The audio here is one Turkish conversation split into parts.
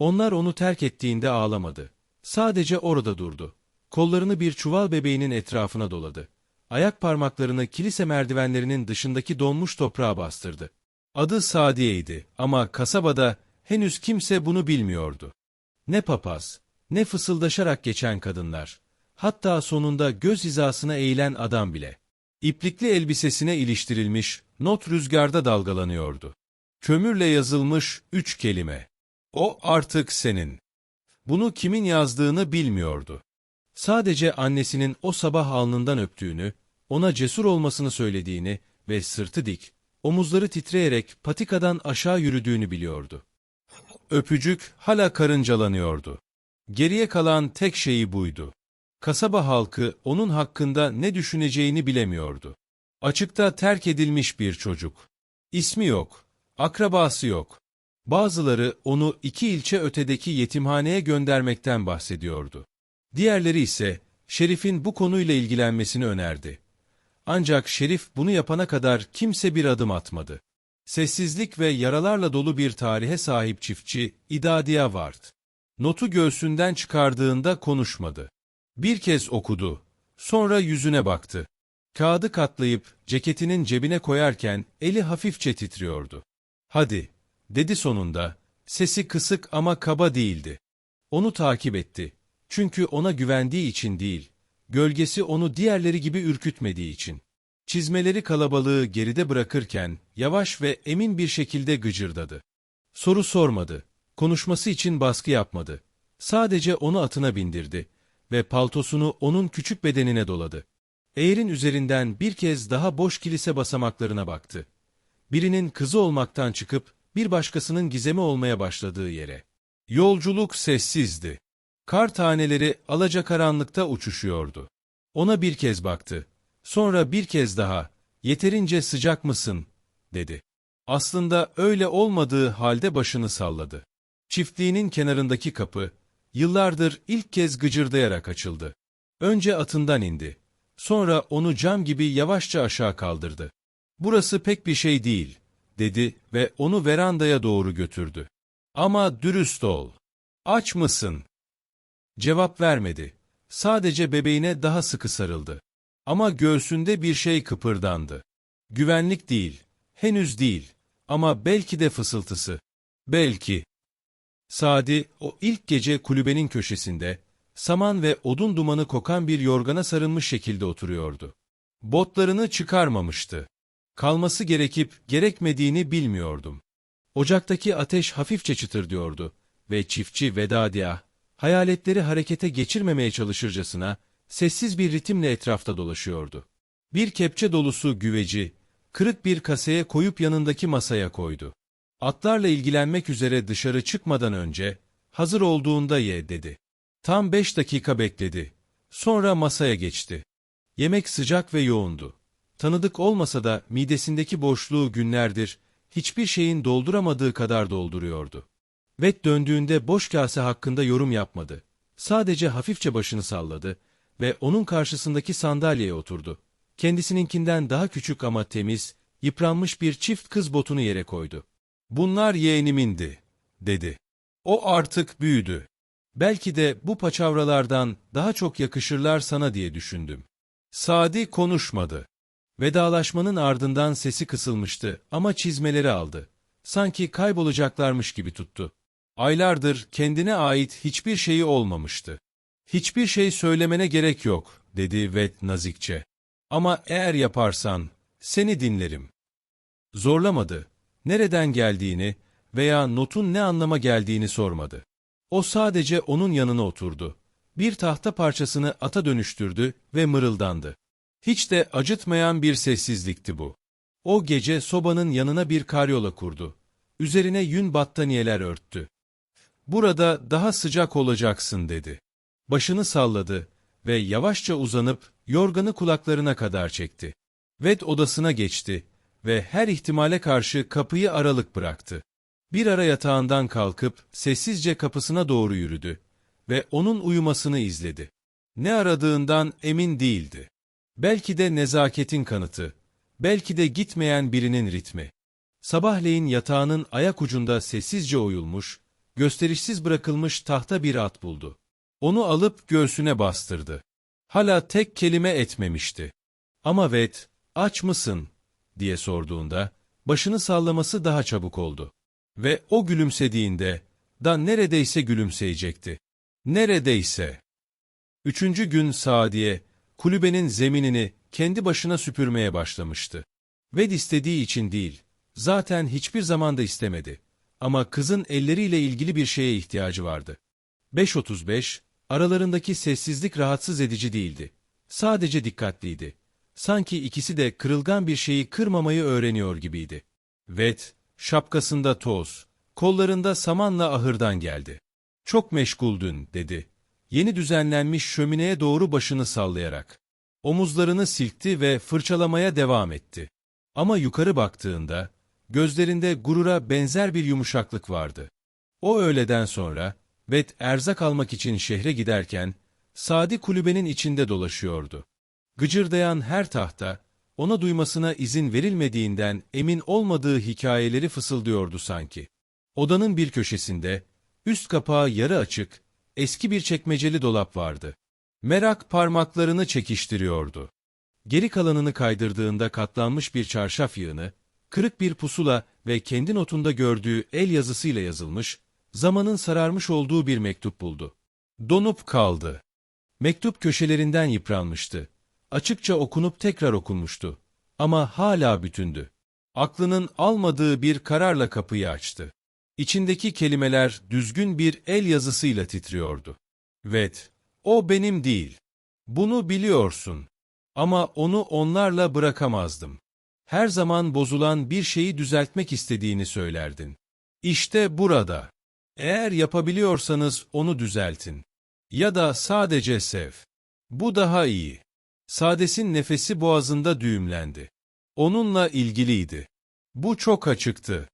Onlar onu terk ettiğinde ağlamadı. Sadece orada durdu. Kollarını bir çuval bebeğinin etrafına doladı. Ayak parmaklarını kilise merdivenlerinin dışındaki donmuş toprağa bastırdı. Adı Sadiye'ydi ama kasabada henüz kimse bunu bilmiyordu. Ne papaz, ne fısıldaşarak geçen kadınlar, hatta sonunda göz hizasına eğilen adam bile. İplikli elbisesine iliştirilmiş, not rüzgarda dalgalanıyordu. Kömürle yazılmış üç kelime. O artık senin. Bunu kimin yazdığını bilmiyordu. Sadece annesinin o sabah alnından öptüğünü, ona cesur olmasını söylediğini ve sırtı dik, omuzları titreyerek patikadan aşağı yürüdüğünü biliyordu. Öpücük hala karıncalanıyordu. Geriye kalan tek şeyi buydu. Kasaba halkı onun hakkında ne düşüneceğini bilemiyordu. Açıkta terk edilmiş bir çocuk. İsmi yok, akrabası yok. Bazıları onu iki ilçe ötedeki yetimhaneye göndermekten bahsediyordu. Diğerleri ise Şerif'in bu konuyla ilgilenmesini önerdi. Ancak Şerif bunu yapana kadar kimse bir adım atmadı. Sessizlik ve yaralarla dolu bir tarihe sahip çiftçi İdadiya Ward. Notu göğsünden çıkardığında konuşmadı. Bir kez okudu. Sonra yüzüne baktı. Kağıdı katlayıp ceketinin cebine koyarken eli hafifçe titriyordu. Hadi, dedi sonunda. Sesi kısık ama kaba değildi. Onu takip etti. Çünkü ona güvendiği için değil, gölgesi onu diğerleri gibi ürkütmediği için. Çizmeleri kalabalığı geride bırakırken yavaş ve emin bir şekilde gıcırdadı. Soru sormadı, konuşması için baskı yapmadı. Sadece onu atına bindirdi ve paltosunu onun küçük bedenine doladı. Eğerin üzerinden bir kez daha boş kilise basamaklarına baktı. Birinin kızı olmaktan çıkıp bir başkasının gizemi olmaya başladığı yere. Yolculuk sessizdi. Kar taneleri alacakaranlıkta uçuşuyordu. Ona bir kez baktı. Sonra bir kez daha, yeterince sıcak mısın, dedi. Aslında öyle olmadığı halde başını salladı. Çiftliğinin kenarındaki kapı, yıllardır ilk kez gıcırdayarak açıldı. Önce atından indi. Sonra onu cam gibi yavaşça aşağı kaldırdı. Burası pek bir şey değil, dedi ve onu verandaya doğru götürdü. Ama dürüst ol. Aç mısın? Cevap vermedi. Sadece bebeğine daha sıkı sarıldı. Ama göğsünde bir şey kıpırdandı. Güvenlik değil, henüz değil ama belki de fısıltısı. Belki. Sadi o ilk gece kulübenin köşesinde, saman ve odun dumanı kokan bir yorgana sarılmış şekilde oturuyordu. Botlarını çıkarmamıştı. Kalması gerekip gerekmediğini bilmiyordum. Ocaktaki ateş hafifçe çıtırdıyordu ve çiftçi Vedadiah, hayaletleri harekete geçirmemeye çalışırcasına, sessiz bir ritimle etrafta dolaşıyordu. Bir kepçe dolusu güveci, kırık bir kaseye koyup yanındaki masaya koydu. Atlarla ilgilenmek üzere dışarı çıkmadan önce, hazır olduğunda ye dedi. Tam beş dakika bekledi. Sonra masaya geçti. Yemek sıcak ve yoğundu. Tanıdık olmasa da midesindeki boşluğu günlerdir, hiçbir şeyin dolduramadığı kadar dolduruyordu. Vet döndüğünde boş kase hakkında yorum yapmadı. Sadece hafifçe başını salladı ve onun karşısındaki sandalyeye oturdu. Kendisininkinden daha küçük ama temiz, yıpranmış bir çift kız botunu yere koydu. Bunlar yeğenimindi, dedi. O artık büyüdü. Belki de bu paçavralardan daha çok yakışırlar sana diye düşündüm. Sadi konuşmadı. Vedalaşmanın ardından sesi kısılmıştı ama çizmeleri aldı. Sanki kaybolacaklarmış gibi tuttu. Aylardır kendine ait hiçbir şeyi olmamıştı. Hiçbir şey söylemene gerek yok, dedi Vet nazikçe. Ama eğer yaparsan, seni dinlerim. Zorlamadı. Nereden geldiğini veya notun ne anlama geldiğini sormadı. O sadece onun yanına oturdu. Bir tahta parçasını ata dönüştürdü ve mırıldandı. Hiç de acıtmayan bir sessizlikti bu. O gece sobanın yanına bir karyola kurdu. Üzerine yün battaniyeler örttü. Burada daha sıcak olacaksın dedi. Başını salladı ve yavaşça uzanıp yorganı kulaklarına kadar çekti. Ved odasına geçti ve her ihtimale karşı kapıyı aralık bıraktı. Bir ara yatağından kalkıp sessizce kapısına doğru yürüdü ve onun uyumasını izledi. Ne aradığından emin değildi. Belki de nezaketin kanıtı, belki de gitmeyen birinin ritmi. Sabahleyin yatağının ayak ucunda sessizce oyulmuş, gösterişsiz bırakılmış tahta bir at buldu. Onu alıp göğsüne bastırdı. Hala tek kelime etmemişti. Ama Vet, aç mısın? diye sorduğunda, başını sallaması daha çabuk oldu. Ve o gülümsediğinde, da neredeyse gülümseyecekti. Neredeyse. Üçüncü gün Sadiye, kulübenin zeminini kendi başına süpürmeye başlamıştı. Ved istediği için değil, zaten hiçbir zamanda istemedi. Ama kızın elleriyle ilgili bir şeye ihtiyacı vardı. 5.35, aralarındaki sessizlik rahatsız edici değildi. Sadece dikkatliydi. Sanki ikisi de kırılgan bir şeyi kırmamayı öğreniyor gibiydi. Vet, şapkasında toz, kollarında samanla ahırdan geldi. Çok meşguldün, dedi. Yeni düzenlenmiş şömineye doğru başını sallayarak. Omuzlarını silkti ve fırçalamaya devam etti. Ama yukarı baktığında, gözlerinde gurura benzer bir yumuşaklık vardı. O öğleden sonra, Vet erzak almak için şehre giderken, Sadi kulübenin içinde dolaşıyordu. Gıcırdayan her tahta, ona duymasına izin verilmediğinden emin olmadığı hikayeleri fısıldıyordu sanki. Odanın bir köşesinde, üst kapağı yarı açık, eski bir çekmeceli dolap vardı. Merak parmaklarını çekiştiriyordu. Geri kalanını kaydırdığında katlanmış bir çarşaf yığını, kırık bir pusula ve kendi notunda gördüğü el yazısıyla yazılmış, zamanın sararmış olduğu bir mektup buldu. Donup kaldı. Mektup köşelerinden yıpranmıştı. Açıkça okunup tekrar okunmuştu. Ama hala bütündü. Aklının almadığı bir kararla kapıyı açtı. İçindeki kelimeler düzgün bir el yazısıyla titriyordu. Vet, o benim değil. Bunu biliyorsun. Ama onu onlarla bırakamazdım. Her zaman bozulan bir şeyi düzeltmek istediğini söylerdin. İşte burada. Eğer yapabiliyorsanız onu düzeltin. Ya da sadece sev. Bu daha iyi. Sades'in nefesi boğazında düğümlendi. Onunla ilgiliydi. Bu çok açıktı.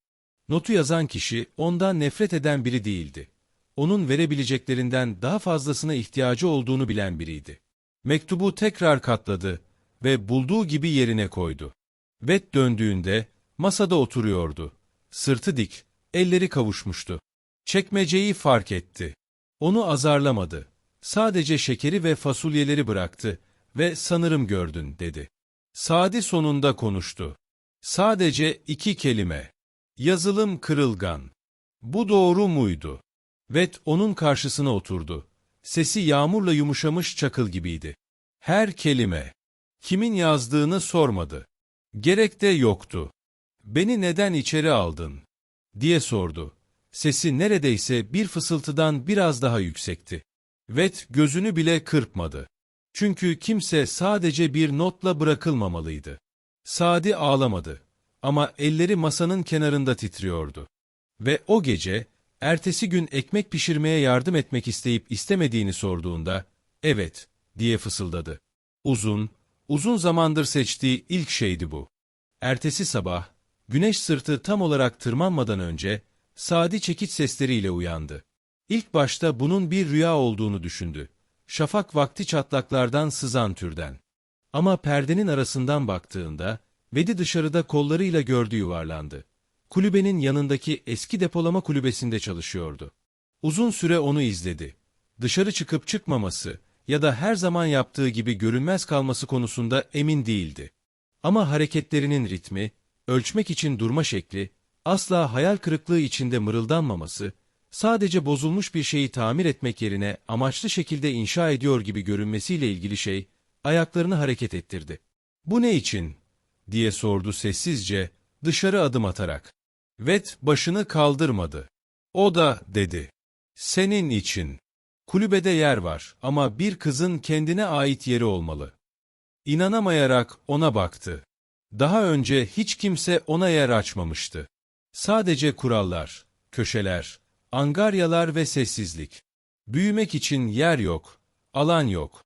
Notu yazan kişi ondan nefret eden biri değildi. Onun verebileceklerinden daha fazlasına ihtiyacı olduğunu bilen biriydi. Mektubu tekrar katladı ve bulduğu gibi yerine koydu. Vet döndüğünde masada oturuyordu. Sırtı dik, elleri kavuşmuştu. Çekmeceyi fark etti. Onu azarlamadı. Sadece şekeri ve fasulyeleri bıraktı ve sanırım gördün dedi. Sadi sonunda konuştu. Sadece iki kelime. Yazılım kırılgan. Bu doğru muydu? Vet onun karşısına oturdu. Sesi yağmurla yumuşamış çakıl gibiydi. Her kelime. Kimin yazdığını sormadı. Gerek de yoktu. Beni neden içeri aldın? diye sordu. Sesi neredeyse bir fısıltıdan biraz daha yüksekti. Vet gözünü bile kırpmadı. Çünkü kimse sadece bir notla bırakılmamalıydı. Sadi ağlamadı ama elleri masanın kenarında titriyordu. Ve o gece, ertesi gün ekmek pişirmeye yardım etmek isteyip istemediğini sorduğunda, evet, diye fısıldadı. Uzun, uzun zamandır seçtiği ilk şeydi bu. Ertesi sabah, güneş sırtı tam olarak tırmanmadan önce, Sadi çekiç sesleriyle uyandı. İlk başta bunun bir rüya olduğunu düşündü. Şafak vakti çatlaklardan sızan türden. Ama perdenin arasından baktığında, Vedi dışarıda kollarıyla gördü yuvarlandı. Kulübenin yanındaki eski depolama kulübesinde çalışıyordu. Uzun süre onu izledi. Dışarı çıkıp çıkmaması ya da her zaman yaptığı gibi görünmez kalması konusunda emin değildi. Ama hareketlerinin ritmi, ölçmek için durma şekli, asla hayal kırıklığı içinde mırıldanmaması, sadece bozulmuş bir şeyi tamir etmek yerine amaçlı şekilde inşa ediyor gibi görünmesiyle ilgili şey, ayaklarını hareket ettirdi. Bu ne için? Diye sordu sessizce, dışarı adım atarak. Vet başını kaldırmadı. O da, dedi. Senin için. Kulübede yer var ama bir kızın kendine ait yeri olmalı. İnanamayarak ona baktı. Daha önce hiç kimse ona yer açmamıştı. Sadece kurallar, köşeler, angaryalar ve sessizlik. Büyümek için yer yok, alan yok.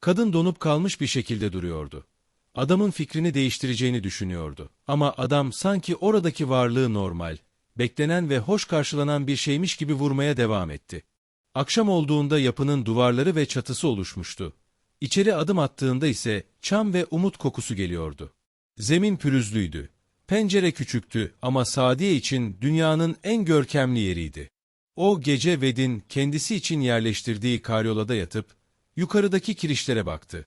Kadın donup kalmış bir şekilde duruyordu. Adamın fikrini değiştireceğini düşünüyordu. Ama adam sanki oradaki varlığı normal, beklenen ve hoş karşılanan bir şeymiş gibi vurmaya devam etti. Akşam olduğunda yapının duvarları ve çatısı oluşmuştu. İçeri adım attığında ise çam ve umut kokusu geliyordu. Zemin pürüzlüydü. Pencere küçüktü ama Sadiye için dünyanın en görkemli yeriydi. O gece Ved'in kendisi için yerleştirdiği karyolada yatıp, yukarıdaki kirişlere baktı.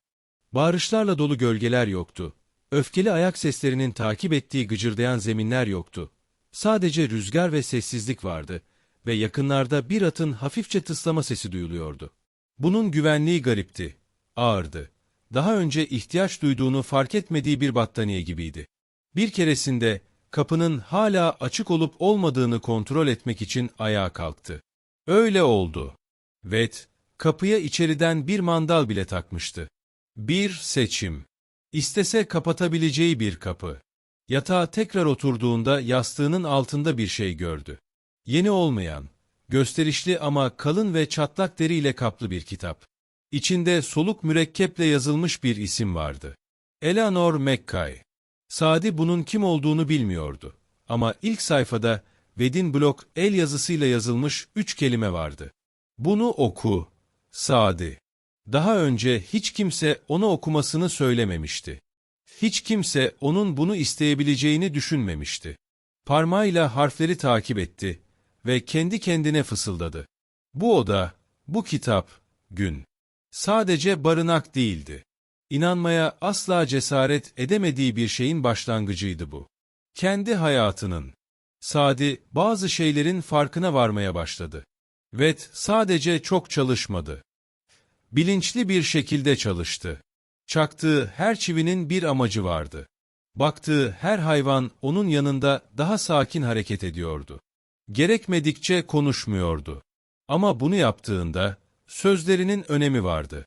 Bağırışlarla dolu gölgeler yoktu. Öfkeli ayak seslerinin takip ettiği gıcırdayan zeminler yoktu. Sadece rüzgar ve sessizlik vardı ve yakınlarda bir atın hafifçe tıslama sesi duyuluyordu. Bunun güvenliği garipti, ağırdı. Daha önce ihtiyaç duyduğunu fark etmediği bir battaniye gibiydi. Bir keresinde kapının hala açık olup olmadığını kontrol etmek için ayağa kalktı. Öyle oldu. Vet, kapıya içeriden bir mandal bile takmıştı. Bir seçim. İstese kapatabileceği bir kapı. Yatağa tekrar oturduğunda yastığının altında bir şey gördü. Yeni olmayan, gösterişli ama kalın ve çatlak deriyle kaplı bir kitap. İçinde soluk mürekkeple yazılmış bir isim vardı. Eleanor Mackay. Sadi bunun kim olduğunu bilmiyordu. Ama ilk sayfada Vedin Blok el yazısıyla yazılmış üç kelime vardı. Bunu oku, Sadi. Daha önce hiç kimse ona okumasını söylememişti. Hiç kimse onun bunu isteyebileceğini düşünmemişti. Parmağıyla harfleri takip etti ve kendi kendine fısıldadı. Bu oda, bu kitap, gün. Sadece barınak değildi. İnanmaya asla cesaret edemediği bir şeyin başlangıcıydı bu. Kendi hayatının. Sadi bazı şeylerin farkına varmaya başladı. Vet sadece çok çalışmadı. Bilinçli bir şekilde çalıştı. Çaktığı her çivinin bir amacı vardı. Baktığı her hayvan onun yanında daha sakin hareket ediyordu. Gerekmedikçe konuşmuyordu. Ama bunu yaptığında sözlerinin önemi vardı.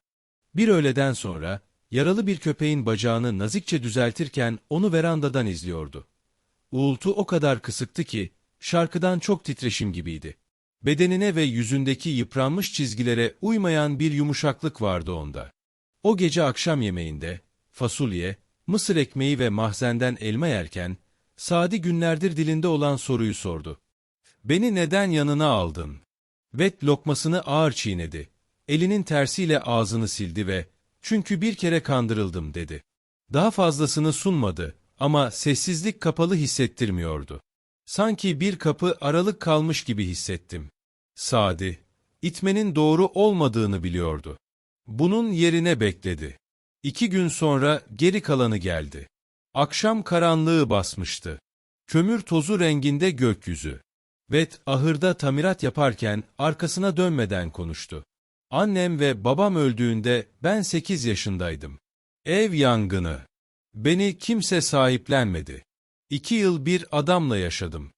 Bir öğleden sonra yaralı bir köpeğin bacağını nazikçe düzeltirken onu verandadan izliyordu. Uğultu o kadar kısıktı ki şarkıdan çok titreşim gibiydi. Bedenine ve yüzündeki yıpranmış çizgilere uymayan bir yumuşaklık vardı onda. O gece akşam yemeğinde, fasulye, mısır ekmeği ve mahzenden elma yerken, Sadi günlerdir dilinde olan soruyu sordu. Beni neden yanına aldın? Vet lokmasını ağır çiğnedi. Elinin tersiyle ağzını sildi ve, çünkü bir kere kandırıldım dedi. Daha fazlasını sunmadı ama sessizlik kapalı hissettirmiyordu. Sanki bir kapı aralık kalmış gibi hissettim. Sadi, itmenin doğru olmadığını biliyordu. Bunun yerine bekledi. İki gün sonra geri kalanı geldi. Akşam karanlığı basmıştı. Kömür tozu renginde gökyüzü. Vet ahırda tamirat yaparken arkasına dönmeden konuştu. Annem ve babam öldüğünde ben sekiz yaşındaydım. Ev yangını. Beni kimse sahiplenmedi. İki yıl bir adamla yaşadım.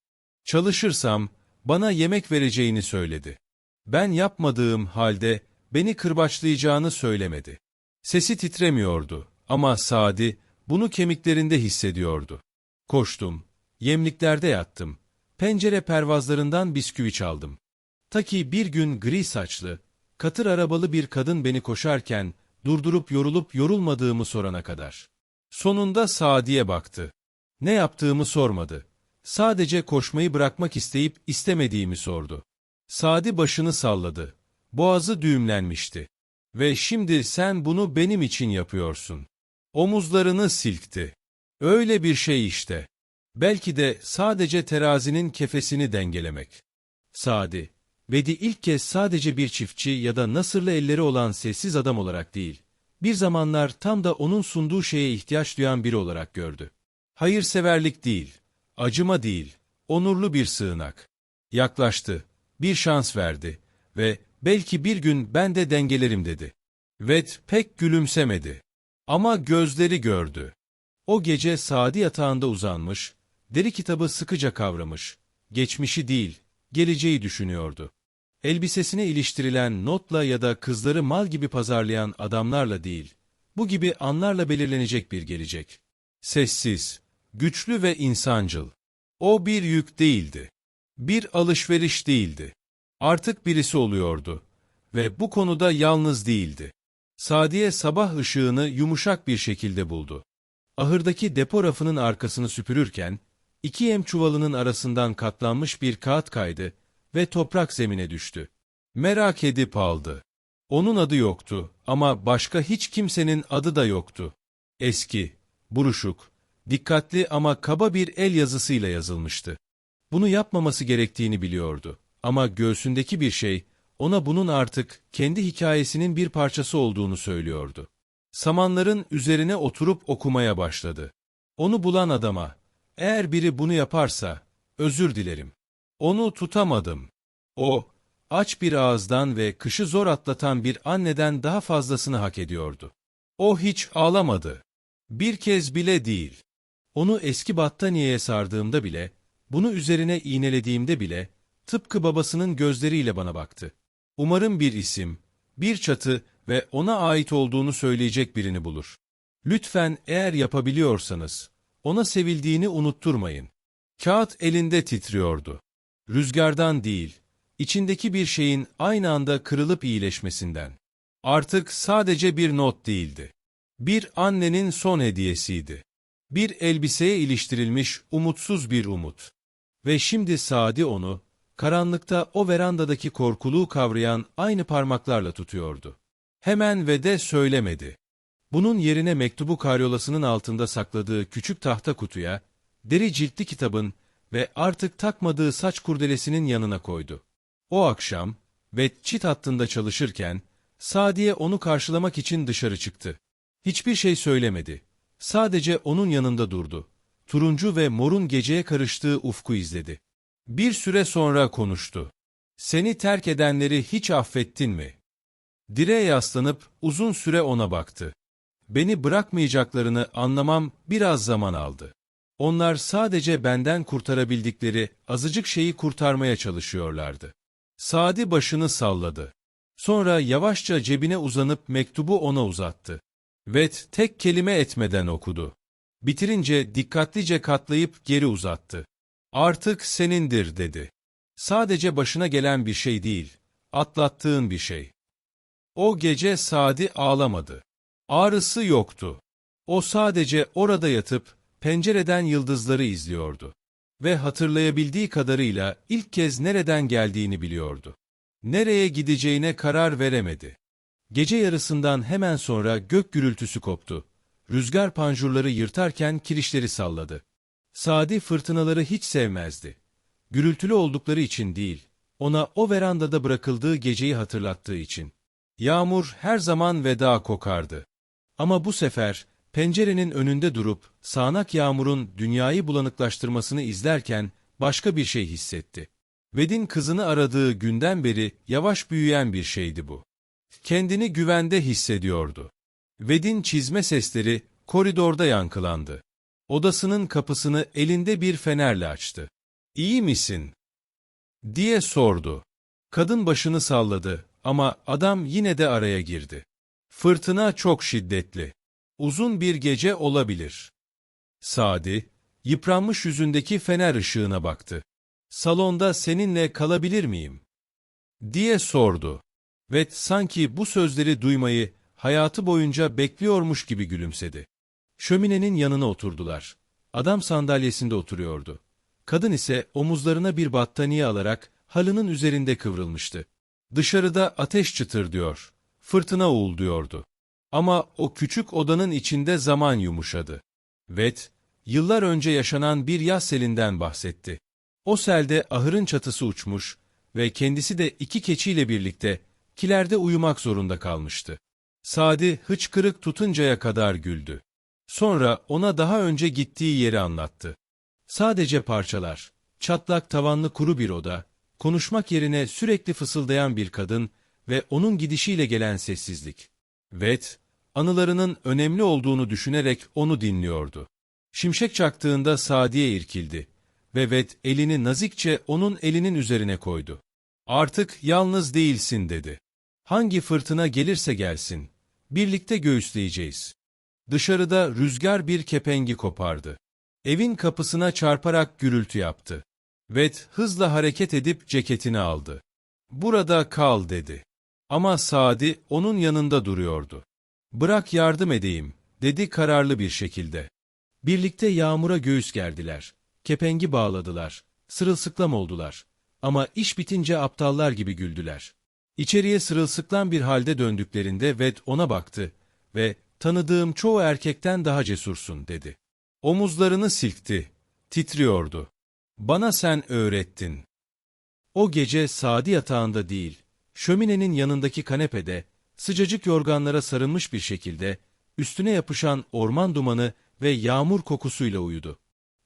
Çalışırsam bana yemek vereceğini söyledi. Ben yapmadığım halde beni kırbaçlayacağını söylemedi. Sesi titremiyordu ama Sadi bunu kemiklerinde hissediyordu. Koştum, yemliklerde yattım, pencere pervazlarından bisküvi çaldım. Ta ki bir gün gri saçlı, katır arabalı bir kadın beni koşarken durdurup yorulup yorulmadığımı sorana kadar. Sonunda Sadi'ye baktı. Ne yaptığımı sormadı. Sadece koşmayı bırakmak isteyip istemediğimi sordu. Sadi başını salladı. Boğazı düğümlenmişti. Ve şimdi sen bunu benim için yapıyorsun. Omuzlarını silkti. Öyle bir şey işte. Belki de sadece terazinin kefesini dengelemek. Sadi, Vedi ilk kez sadece bir çiftçi ya da nasırlı elleri olan sessiz adam olarak değil, bir zamanlar tam da onun sunduğu şeye ihtiyaç duyan biri olarak gördü. Hayırseverlik değil, acıma değil, onurlu bir sığınak. Yaklaştı, bir şans verdi ve belki bir gün ben de dengelerim dedi. Ved pek gülümsemedi. Ama gözleri gördü. O gece Sadi yatağında uzanmış, deri kitabı sıkıca kavramış, geçmişi değil, geleceği düşünüyordu. Elbisesine iliştirilen notla ya da kızları mal gibi pazarlayan adamlarla değil, bu gibi anlarla belirlenecek bir gelecek. Sessiz, güçlü ve insancıl. O bir yük değildi. Bir alışveriş değildi. Artık birisi oluyordu. Ve bu konuda yalnız değildi. Sadiye sabah ışığını yumuşak bir şekilde buldu. Ahırdaki depo rafının arkasını süpürürken, iki yem çuvalının arasından katlanmış bir kağıt kaydı ve toprak zemine düştü. Merak edip aldı. Onun adı yoktu ama başka hiç kimsenin adı da yoktu. Eski, buruşuk, dikkatli ama kaba bir el yazısıyla yazılmıştı. Bunu yapmaması gerektiğini biliyordu Ama göğsündeki bir şey, ona bunun artık kendi hikayesinin bir parçası olduğunu söylüyordu. Samanların üzerine oturup okumaya başladı. Onu bulan adama, eğer biri bunu yaparsa, özür dilerim. Onu tutamadım. O, aç bir ağızdan ve kışı zor atlatan bir anneden daha fazlasını hak ediyordu. O hiç ağlamadı. Bir kez bile değil. Onu eski battaniyeye sardığımda bile, bunu üzerine iğnelediğimde bile, tıpkı babasının gözleriyle bana baktı. Umarım bir isim, bir çatı ve ona ait olduğunu söyleyecek birini bulur. Lütfen eğer yapabiliyorsanız, ona sevildiğini unutturmayın. Kağıt elinde titriyordu. Rüzgardan değil, içindeki bir şeyin aynı anda kırılıp iyileşmesinden. Artık sadece bir not değildi. Bir annenin son hediyesiydi. Bir elbiseye iliştirilmiş umutsuz bir umut. Ve şimdi Sadi onu, karanlıkta o verandadaki korkuluğu kavrayan aynı parmaklarla tutuyordu. Hemen ve de söylemedi. Bunun yerine mektubu karyolasının altında sakladığı küçük tahta kutuya, deri ciltli kitabın ve artık takmadığı saç kurdelesinin yanına koydu. O akşam ve çit hattında çalışırken, Sadiye onu karşılamak için dışarı çıktı. Hiçbir şey söylemedi. Sadece onun yanında durdu. Turuncu ve morun geceye karıştığı ufku izledi. Bir süre sonra konuştu. Seni terk edenleri hiç affettin mi? Direğe yaslanıp uzun süre ona baktı. Beni bırakmayacaklarını anlamam biraz zaman aldı. Onlar sadece benden kurtarabildikleri azıcık şeyi kurtarmaya çalışıyorlardı. Sadi başını salladı. Sonra yavaşça cebine uzanıp mektubu ona uzattı. Vet tek kelime etmeden okudu. Bitirince dikkatlice katlayıp geri uzattı. Artık senindir dedi. Sadece başına gelen bir şey değil, atlattığın bir şey. O gece Sadi ağlamadı. Ağrısı yoktu. O sadece orada yatıp pencereden yıldızları izliyordu. Ve hatırlayabildiği kadarıyla ilk kez nereden geldiğini biliyordu. Nereye gideceğine karar veremedi. Gece yarısından hemen sonra gök gürültüsü koptu. Rüzgar panjurları yırtarken kirişleri salladı. Sadi fırtınaları hiç sevmezdi. Gürültülü oldukları için değil, ona o verandada bırakıldığı geceyi hatırlattığı için. Yağmur her zaman veda kokardı. Ama bu sefer pencerenin önünde durup sağanak yağmurun dünyayı bulanıklaştırmasını izlerken başka bir şey hissetti. Ved'in kızını aradığı günden beri yavaş büyüyen bir şeydi bu. Kendini güvende hissediyordu. Ved'in çizme sesleri koridorda yankılandı. Odasının kapısını elinde bir fenerle açtı. İyi misin? diye sordu. Kadın başını salladı ama adam yine de araya girdi. Fırtına çok şiddetli. Uzun bir gece olabilir. Sadi, yıpranmış yüzündeki fener ışığına baktı. Salonda seninle kalabilir miyim? diye sordu. Ve sanki bu sözleri duymayı hayatı boyunca bekliyormuş gibi gülümsedi. Şöminenin yanına oturdular. Adam sandalyesinde oturuyordu. Kadın ise omuzlarına bir battaniye alarak halının üzerinde kıvrılmıştı. Dışarıda ateş çıtır diyor, fırtına uğulduyordu. Ama o küçük odanın içinde zaman yumuşadı. Vet, yıllar önce yaşanan bir yaz selinden bahsetti. O selde ahırın çatısı uçmuş ve kendisi de iki keçiyle birlikte kilerde uyumak zorunda kalmıştı. Sadi hıçkırık tutuncaya kadar güldü. Sonra ona daha önce gittiği yeri anlattı. Sadece parçalar, çatlak tavanlı kuru bir oda, konuşmak yerine sürekli fısıldayan bir kadın ve onun gidişiyle gelen sessizlik. Vet, anılarının önemli olduğunu düşünerek onu dinliyordu. Şimşek çaktığında Sadiye irkildi ve Vet elini nazikçe onun elinin üzerine koydu. Artık yalnız değilsin dedi. Hangi fırtına gelirse gelsin, birlikte göğüsleyeceğiz. Dışarıda rüzgar bir kepengi kopardı. Evin kapısına çarparak gürültü yaptı. Vet hızla hareket edip ceketini aldı. Burada kal dedi. Ama Sadi onun yanında duruyordu. Bırak yardım edeyim, dedi kararlı bir şekilde. Birlikte yağmura göğüs gerdiler. Kepengi bağladılar. Sırılsıklam oldular. Ama iş bitince aptallar gibi güldüler. İçeriye sırılsıklam bir halde döndüklerinde Ved ona baktı ve tanıdığım çoğu erkekten daha cesursun dedi. Omuzlarını silkti. Titriyordu. Bana sen öğrettin. O gece Sadi yatağında değil, şöminenin yanındaki kanepede, sıcacık yorganlara sarılmış bir şekilde, üstüne yapışan orman dumanı ve yağmur kokusuyla uyudu.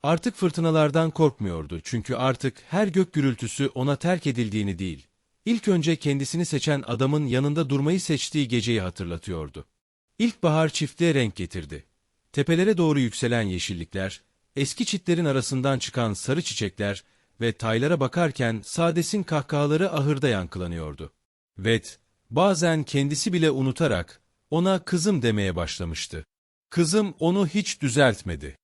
Artık fırtınalardan korkmuyordu çünkü artık her gök gürültüsü ona terk edildiğini değil, ilk önce kendisini seçen adamın yanında durmayı seçtiği geceyi hatırlatıyordu. İlkbahar çiftliğe renk getirdi. Tepelere doğru yükselen yeşillikler, eski çitlerin arasından çıkan sarı çiçekler ve taylara bakarken Sades'in kahkahaları ahırda yankılanıyordu. Vet, bazen kendisi bile unutarak ona kızım demeye başlamıştı. Kızım onu hiç düzeltmedi.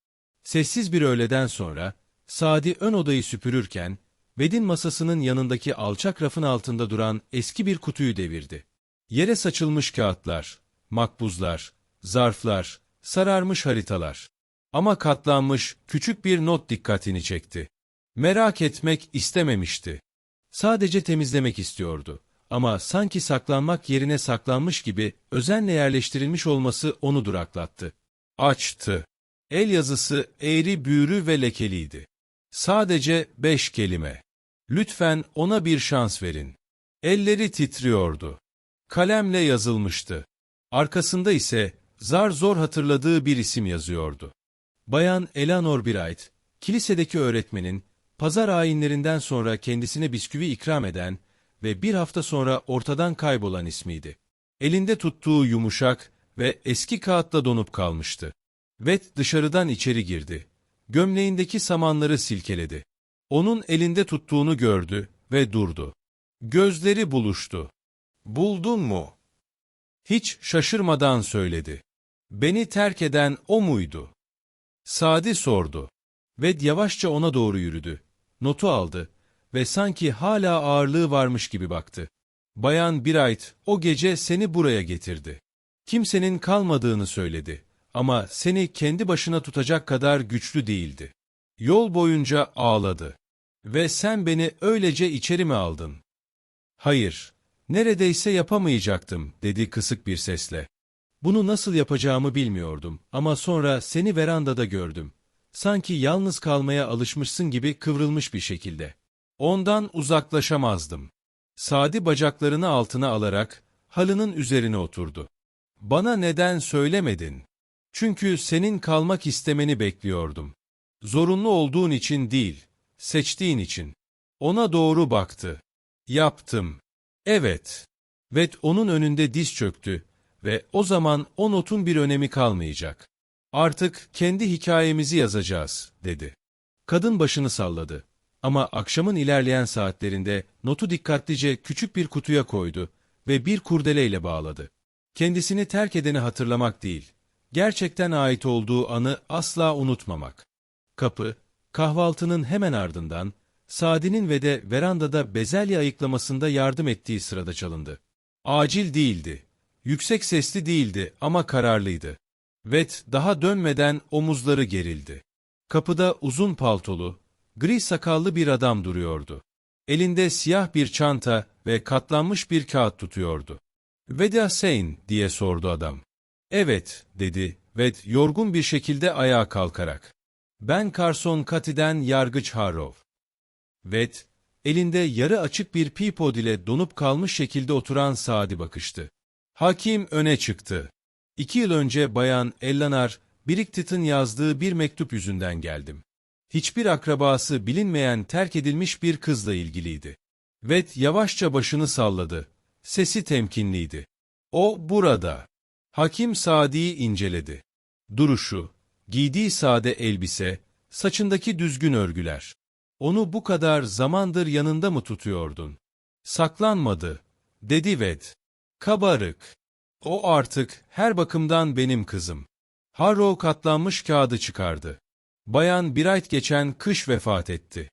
Sessiz bir öğleden sonra, Sadi ön odayı süpürürken, Ved'in masasının yanındaki alçak rafın altında duran eski bir kutuyu devirdi. Yere saçılmış kağıtlar, makbuzlar, zarflar, sararmış haritalar. Ama katlanmış küçük bir not dikkatini çekti. Merak etmek istememişti. Sadece temizlemek istiyordu. Ama sanki saklanmak yerine saklanmış gibi özenle yerleştirilmiş olması onu duraklattı. Açtı. El yazısı eğri büğrü ve lekeliydi. Sadece beş kelime. Lütfen ona bir şans verin. Elleri titriyordu. Kalemle yazılmıştı. Arkasında ise zar zor hatırladığı bir isim yazıyordu. Bayan Eleanor Bright, kilisedeki öğretmenin, pazar ayinlerinden sonra kendisine bisküvi ikram eden ve bir hafta sonra ortadan kaybolan ismiydi. Elinde tuttuğu yumuşak ve eski kağıtla donup kalmıştı. Vet dışarıdan içeri girdi. Gömleğindeki samanları silkeledi. Onun elinde tuttuğunu gördü ve durdu. Gözleri buluştu. Buldun mu? Hiç şaşırmadan söyledi. Beni terk eden o muydu? Sadi sordu. Ved yavaşça ona doğru yürüdü. Notu aldı ve sanki hala ağırlığı varmış gibi baktı. Bayan Bright o gece seni buraya getirdi. Kimsenin kalmadığını söyledi ama seni kendi başına tutacak kadar güçlü değildi. Yol boyunca ağladı. Ve sen beni öylece içeri mi aldın? Hayır, neredeyse yapamayacaktım, dedi kısık bir sesle. Bunu nasıl yapacağımı bilmiyordum ama sonra seni verandada gördüm. Sanki yalnız kalmaya alışmışsın gibi kıvrılmış bir şekilde. Ondan uzaklaşamazdım. Sadi bacaklarını altına alarak halının üzerine oturdu. Bana neden söylemedin? Çünkü senin kalmak istemeni bekliyordum. Zorunlu olduğun için değil, seçtiğin için. Ona doğru baktı. Yaptım. Evet. Vet onun önünde diz çöktü ve o zaman o notun bir önemi kalmayacak. Artık kendi hikayemizi yazacağız, dedi. Kadın başını salladı. Ama akşamın ilerleyen saatlerinde notu dikkatlice küçük bir kutuya koydu ve bir kurdeleyle bağladı. Kendisini terk edeni hatırlamak değil, gerçekten ait olduğu anı asla unutmamak. Kapı, kahvaltının hemen ardından, Sadi'nin ve de verandada bezelye ayıklamasında yardım ettiği sırada çalındı. Acil değildi, yüksek sesli değildi ama kararlıydı. Vet daha dönmeden omuzları gerildi. Kapıda uzun paltolu, gri sakallı bir adam duruyordu. Elinde siyah bir çanta ve katlanmış bir kağıt tutuyordu. Veda Sein diye sordu adam. Evet, dedi ve yorgun bir şekilde ayağa kalkarak. Ben Carson Cati'den Yargıç Harrow. Vet, elinde yarı açık bir pipod ile donup kalmış şekilde oturan Sadi bakıştı. Hakim öne çıktı. İki yıl önce Bayan Ellanar, Bricktit'in yazdığı bir mektup yüzünden geldim. Hiçbir akrabası bilinmeyen terk edilmiş bir kızla ilgiliydi. Vet yavaşça başını salladı. Sesi temkinliydi. O burada. Hakim Sadi'yi inceledi. Duruşu, giydiği sade elbise, saçındaki düzgün örgüler. Onu bu kadar zamandır yanında mı tutuyordun? Saklanmadı, dedi Ved. Kabarık. O artık her bakımdan benim kızım. Harrow katlanmış kağıdı çıkardı. Bayan Bright geçen kış vefat etti.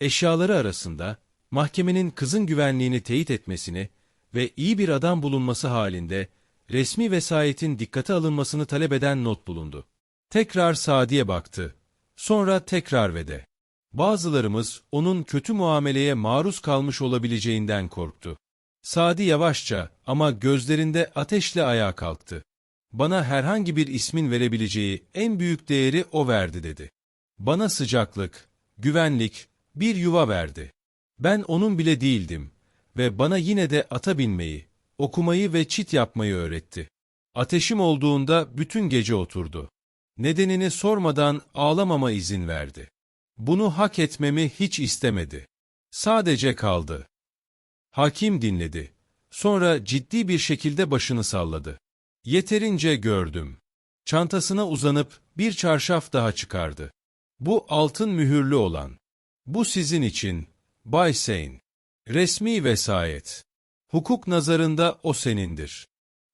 Eşyaları arasında mahkemenin kızın güvenliğini teyit etmesini ve iyi bir adam bulunması halinde resmi vesayetin dikkate alınmasını talep eden not bulundu. Tekrar Sadi'ye baktı. Sonra tekrar Vede. Bazılarımız onun kötü muameleye maruz kalmış olabileceğinden korktu. Sadi yavaşça ama gözlerinde ateşle ayağa kalktı. Bana herhangi bir ismin verebileceği en büyük değeri o verdi dedi. Bana sıcaklık, güvenlik, bir yuva verdi. Ben onun bile değildim ve bana yine de ata binmeyi, okumayı ve çit yapmayı öğretti. Ateşim olduğunda bütün gece oturdu. Nedenini sormadan ağlamama izin verdi. Bunu hak etmemi hiç istemedi. Sadece kaldı. Hakim dinledi. Sonra ciddi bir şekilde başını salladı. Yeterince gördüm. Çantasına uzanıp bir çarşaf daha çıkardı. Bu altın mühürlü olan. Bu sizin için, Bay Sein. Resmi vesayet. Hukuk nazarında o senindir.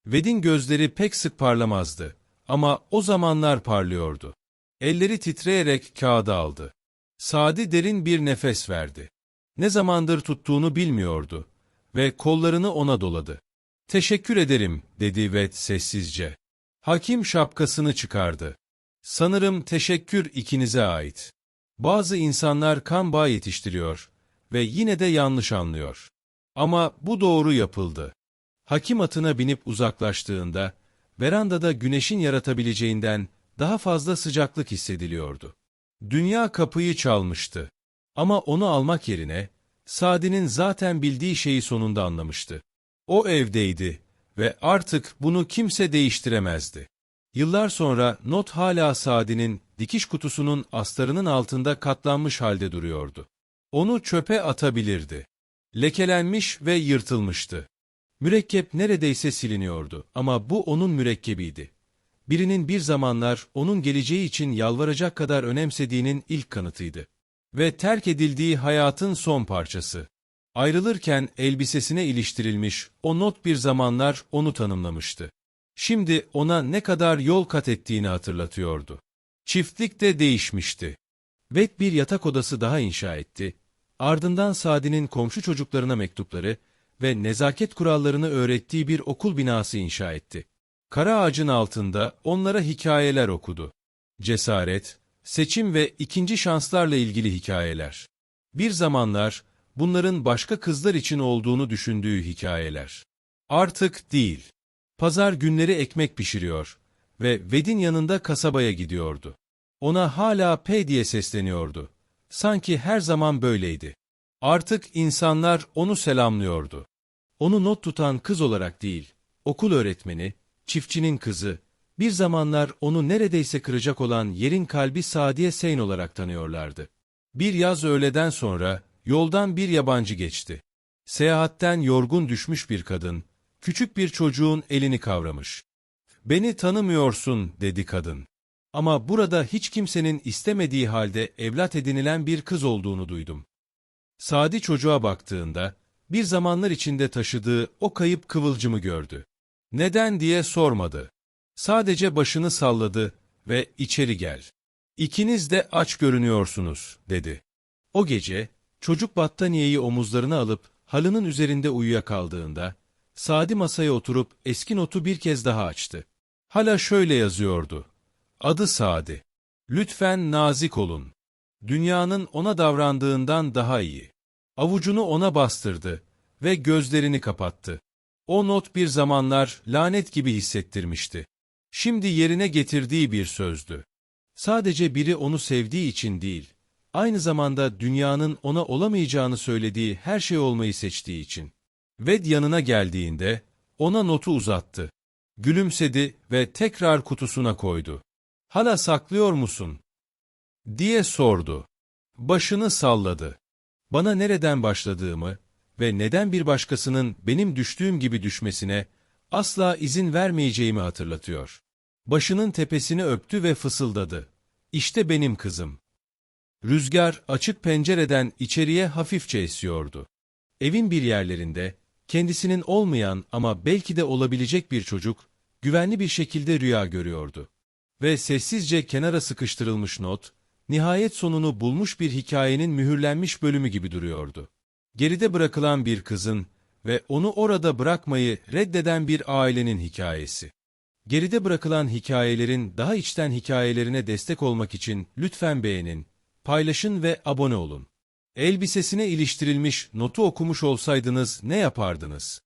Ved'in gözleri pek sık parlamazdı ama o zamanlar parlıyordu. Elleri titreyerek kağıdı aldı. Sadi derin bir nefes verdi. Ne zamandır tuttuğunu bilmiyordu ve kollarını ona doladı. Teşekkür ederim, dedi Ved sessizce. Hakim şapkasını çıkardı. Sanırım teşekkür ikinize ait. Bazı insanlar kan bağı yetiştiriyor ve yine de yanlış anlıyor. Ama bu doğru yapıldı. Hakim atına binip uzaklaştığında, verandada güneşin yaratabileceğinden daha fazla sıcaklık hissediliyordu. Dünya kapıyı çalmıştı. Ama onu almak yerine, Sadi'nin zaten bildiği şeyi sonunda anlamıştı. O evdeydi ve artık bunu kimse değiştiremezdi. Yıllar sonra not hala Sadi'nin dikiş kutusunun astarının altında katlanmış halde duruyordu. Onu çöpe atabilirdi. Lekelenmiş ve yırtılmıştı. Mürekkep neredeyse siliniyordu ama bu onun mürekkebiydi. Birinin bir zamanlar onun geleceği için yalvaracak kadar önemsediğinin ilk kanıtıydı. Ve terk edildiği hayatın son parçası. Ayrılırken elbisesine iliştirilmiş o not bir zamanlar onu tanımlamıştı. Şimdi ona ne kadar yol kat ettiğini hatırlatıyordu. Çiftlik de değişmişti. Ved bir yatak odası daha inşa etti. Ardından Sadi'nin komşu çocuklarına mektupları ve nezaket kurallarını öğrettiği bir okul binası inşa etti. Kara ağacın altında onlara hikayeler okudu. Cesaret, seçim ve ikinci şanslarla ilgili hikayeler. Bir zamanlar bunların başka kızlar için olduğunu düşündüğü hikayeler. Artık değil. Pazar günleri ekmek pişiriyor ve Ved'in yanında kasabaya gidiyordu. Ona hala P diye sesleniyordu. Sanki her zaman böyleydi. Artık insanlar onu selamlıyordu. Onu not tutan kız olarak değil, okul öğretmeni, çiftçinin kızı, bir zamanlar onu neredeyse kıracak olan yerin kalbi Sadiye Sein olarak tanıyorlardı. Bir yaz öğleden sonra yoldan bir yabancı geçti. Seyahatten yorgun düşmüş bir kadın, küçük bir çocuğun elini kavramış. Beni tanımıyorsun dedi kadın. Ama burada hiç kimsenin istemediği halde evlat edinilen bir kız olduğunu duydum. Sadi çocuğa baktığında, bir zamanlar içinde taşıdığı o kayıp kıvılcımı gördü. Neden diye sormadı. Sadece başını salladı ve içeri gel. İkiniz de aç görünüyorsunuz, dedi. O gece, çocuk battaniyeyi omuzlarına alıp halının üzerinde uyuyakaldığında, Sadi masaya oturup eski notu bir kez daha açtı. Hala şöyle yazıyordu. Adı Sadi. Lütfen nazik olun. Dünyanın ona davrandığından daha iyi. Avucunu ona bastırdı ve gözlerini kapattı. O not bir zamanlar lanet gibi hissettirmişti. Şimdi yerine getirdiği bir sözdü. Sadece biri onu sevdiği için değil, aynı zamanda dünyanın ona olamayacağını söylediği her şey olmayı seçtiği için. Ved yanına geldiğinde ona notu uzattı. Gülümsedi ve tekrar kutusuna koydu. Hala saklıyor musun? diye sordu. Başını salladı. Bana nereden başladığımı ve neden bir başkasının benim düştüğüm gibi düşmesine asla izin vermeyeceğimi hatırlatıyor. Başının tepesini öptü ve fısıldadı. İşte benim kızım. Rüzgar açık pencereden içeriye hafifçe esiyordu. Evin bir yerlerinde kendisinin olmayan ama belki de olabilecek bir çocuk güvenli bir şekilde rüya görüyordu. Ve sessizce kenara sıkıştırılmış not, nihayet sonunu bulmuş bir hikayenin mühürlenmiş bölümü gibi duruyordu. Geride bırakılan bir kızın ve onu orada bırakmayı reddeden bir ailenin hikayesi. Geride bırakılan hikayelerin daha içten hikayelerine destek olmak için lütfen beğenin, paylaşın ve abone olun. Elbisesine iliştirilmiş notu okumuş olsaydınız ne yapardınız?